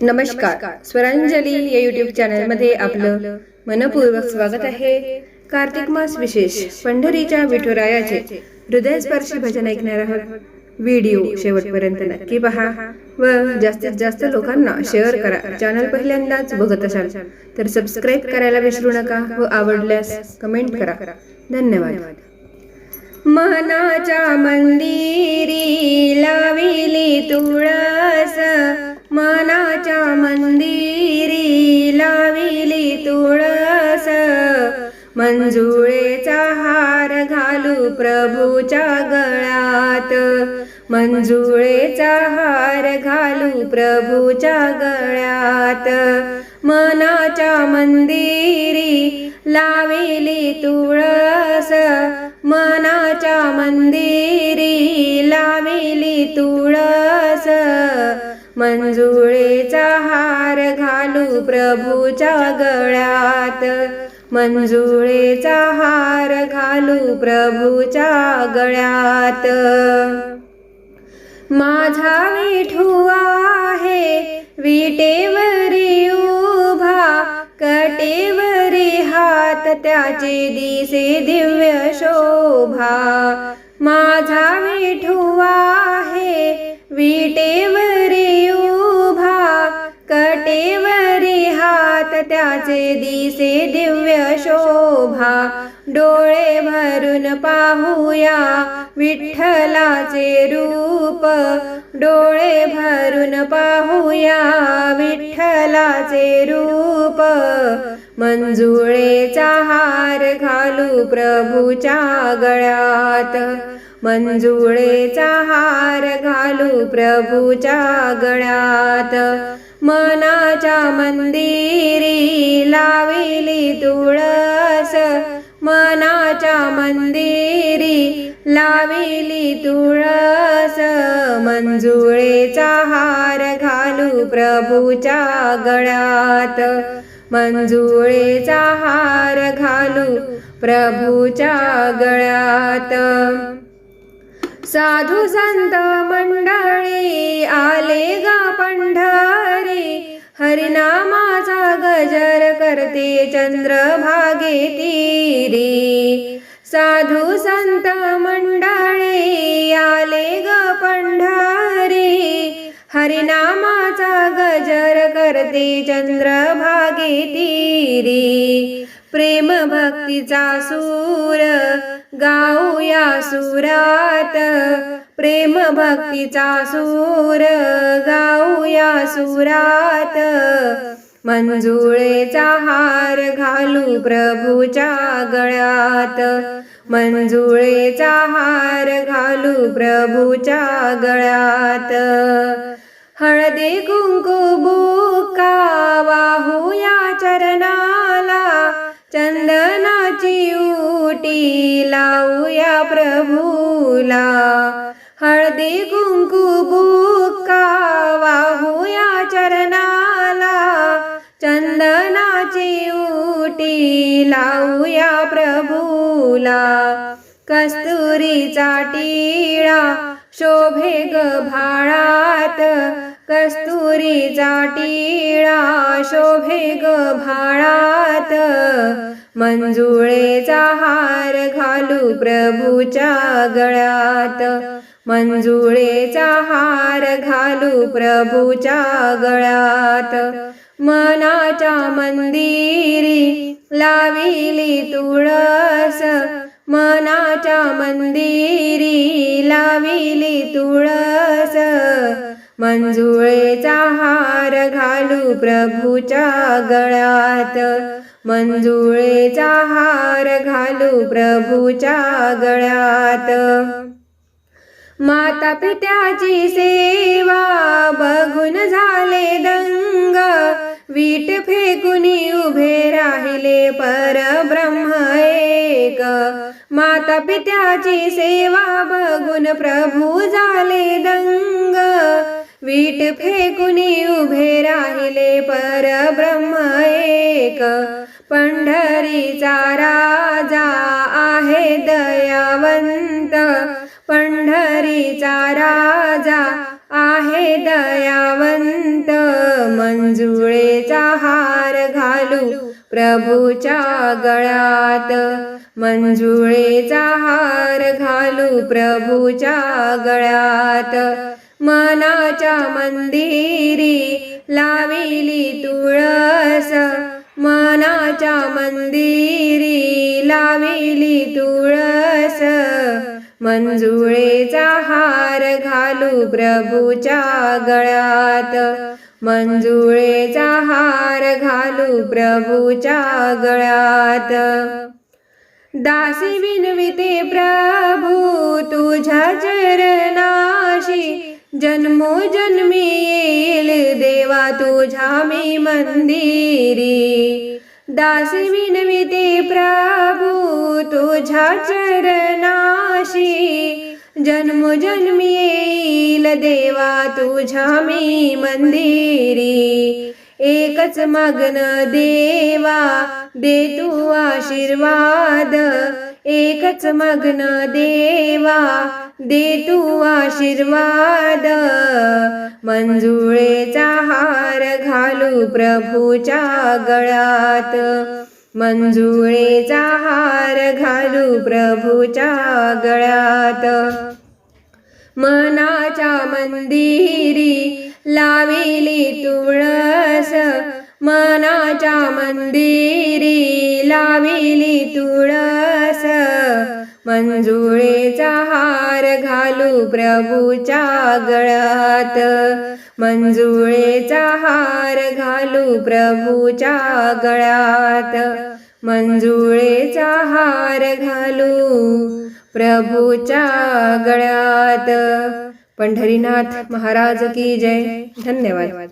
नमस्कार. स्वरांजली या युट्यूब चॅनलमध्ये आपलं मनपूर्वक स्वागत आहे. कार्तिक मास विशेष पंढरीच्या विठुरायाचे हृदयस्पर्शी भजन ऐकणार आहोत. व्हिडिओ शेवटपर्यंत नक्की पहा व जास्तीत जास्त लोकांना शेअर करा. चॅनल पहिल्यांदाच बघत असाल तर सबस्क्राईब करायला विसरू नका व आवडल्यास कमेंट करा. धन्यवाद. मनाच्या मंदिरी लाविली तुळ मंजुळेचा हार घालू प्रभूच्या गळ्यात. मंजुळेचा हार घालू प्रभूच्या गळ्यात. मनाच्या मंदिरी लाविली तुळस. मनाच्या मंदिरी लाविली तुळस. मंजुळेचा हार घालू प्रभूच्या गळ्यात. मंजुळेचा हार घालू प्रभूच्या गळ्यात. माझा विठुआ आहे विटेवरी उभा कटेवरी हात त्याचे दिसे दिव्य शोभा. माझा विठुआ आहे विटेवरी हात त्याचे दिसे दिव्य शोभा. डोळे भरून पाहूया विठ्ठलाचे रूप. डोळे भरून पाहूया विठ्ठलाचे रूप. मंजुळेचा हार घालू प्रभूच्या गळ्यात. मंजुळेचा हार घालू प्रभूच्या गळ्यात. मनाच्या मंदिरी लाविली तुळस. मनाच्या मंदिरी लाविली तुळस. मंजुळेचा हार घालू प्रभूच्या गळ्यात. मंजुळेचा हार घालू प्रभूच्या गळ्यात. साधू संत मंडळी आले गा पंढरी. हरिनामाचा गजर करते चंद्रभागे तीरी. साधू संत मंडळी आले ग पंढरी. हरिनामाचा गजर करते चंद्रभागे तीरी. प्रेम भक्तीचा सूर गाऊया सुरात. प्रेम भक्तीचा सूर गाऊया सुरात. मंजुळेचा हार घालू प्रभूच्या गळ्यात. मंजुळेचा हार घालू प्रभूच्या गळ्यात. हळदी कुंकू बुकावा लावूया प्रभूला. हळदी कुंकू बुक्का वाहूया चरणाला. चंदनाची उटी लावूया प्रभूला. कस्तुरीचा टिळा शोभे ग भाळात. कस्तुरीचा टिळा शोभे ग भाळात. मंजुळेचा हार घालू प्रभूच्या गळ्यात. मंजुळेचा हार घालू प्रभूच्या गळ्यात. मनाच्या मंदिरी लाविली तुळस. मनाच्या मंदिरी लाविली तुळस. मंजुळेचा हार घालू प्रभूच्या गळ्यात. मंजुळेचा हार घालू प्रभूच्या गळ्यात. माता पित्याची सेवा बघून झाले दंग. वीट फेकुनी उभे राहिले परब्रह्म एक. माता पित्याची सेवा बघून प्रभू झाले दंग. वीट फेकुनी उभे राहिले परब्रह्म एक. पंढरीचा राजा आहे दयावंत. पंढरीचा राजा आहे दयावंत. मंजुळेचा हार घालू प्रभूच्या गळ्यात. मंजुळेचा हार घालू प्रभूच्या गळ्यात. मनाच्या मंदिरी लावी मंजुळेचा हार घालू प्रभूच्या गळ्यात. मंजुळेचा हार घालू प्रभूच्या गळ्यात. दासी विनविते प्रभू तुझ्या चरणाशी जन्मोजन्मी येईल देवा तुझ्या मी मंदिरी. दासी विनविते प्रभू तुझ्या चरणाशी. जन्मोजन्मी येईल देवा तुझ्या मी मंदिरी. एकच मग्न देवा दे तू आशीर्वाद. एकच मग्न देवा दे तू आशीर्वाद. मंजुळेचा हार घालू प्रभूच्या गळ्यात. मंजुळेचा हार घालू प्रभूच्या गळ्यात. मनाच्या मंदिरी लाविली तुळस. मनाच्या मंदिरी लाविली तुळस. मंजुळेचा हार घालू प्रभूच्या गळ्यात. मंजुळेचा हार घालू प्रभूच्या गळ्यात. मंजुळेचा हार घालू प्रभूच्या गळ्यात. पंढरीनाथ महाराज की जय. धन्यवाद.